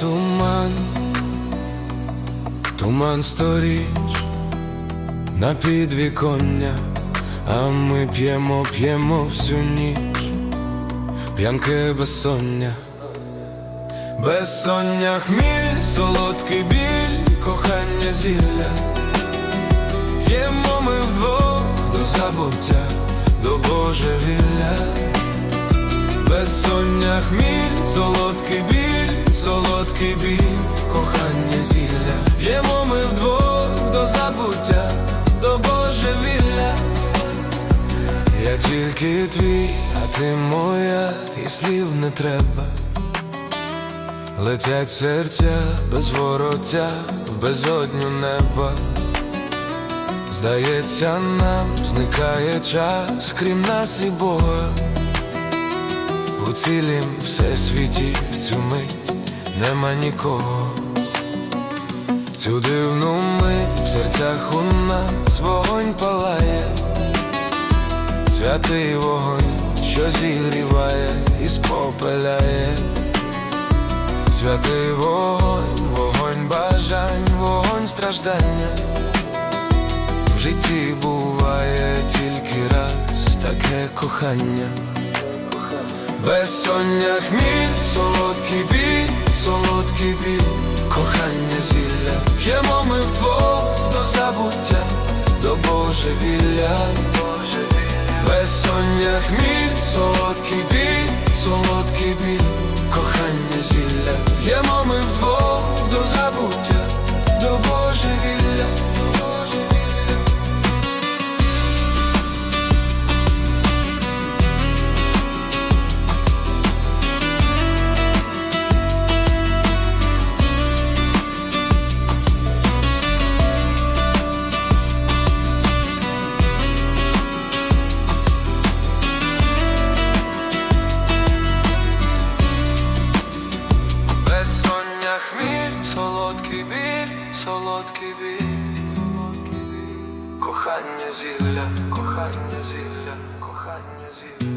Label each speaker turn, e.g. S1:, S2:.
S1: туман, туман сторіч на підвіконня, а ми п'ємо, п'ємо всю ніч, п'янке безсоння, безсоння хміль, солодкий біль, кохання зілля, п'ємо ми вдвох до забуття, до божевілля. Безсоння хміль, солодкий біль, солодкий біль, кохання зілля. П'ємо ми вдвох до забуття, до божевілля. Я тільки твій, а ти моя, і слів не треба. Летять серця без вороття в безодню неба. Здається, нам зникає час, крім нас і Бога. У цілім всесвіті в цю мить нема нікого. Цю дивну мить в серцях у нас вогонь палає, святий вогонь, що зігріває і спопеляє, святий вогонь, вогонь бажань, вогонь страждання. В житті буває тільки раз таке кохання. Безсоння хміль, солодкий біль, солодкий біль, кохання зілля. П'ємо ми вдвох до забуття, до божевілля. Безсоння хміль, солодкий біль, солодкий біль, біль, солодкий біль, кохання зілля, кохання зілля, кохання зілля.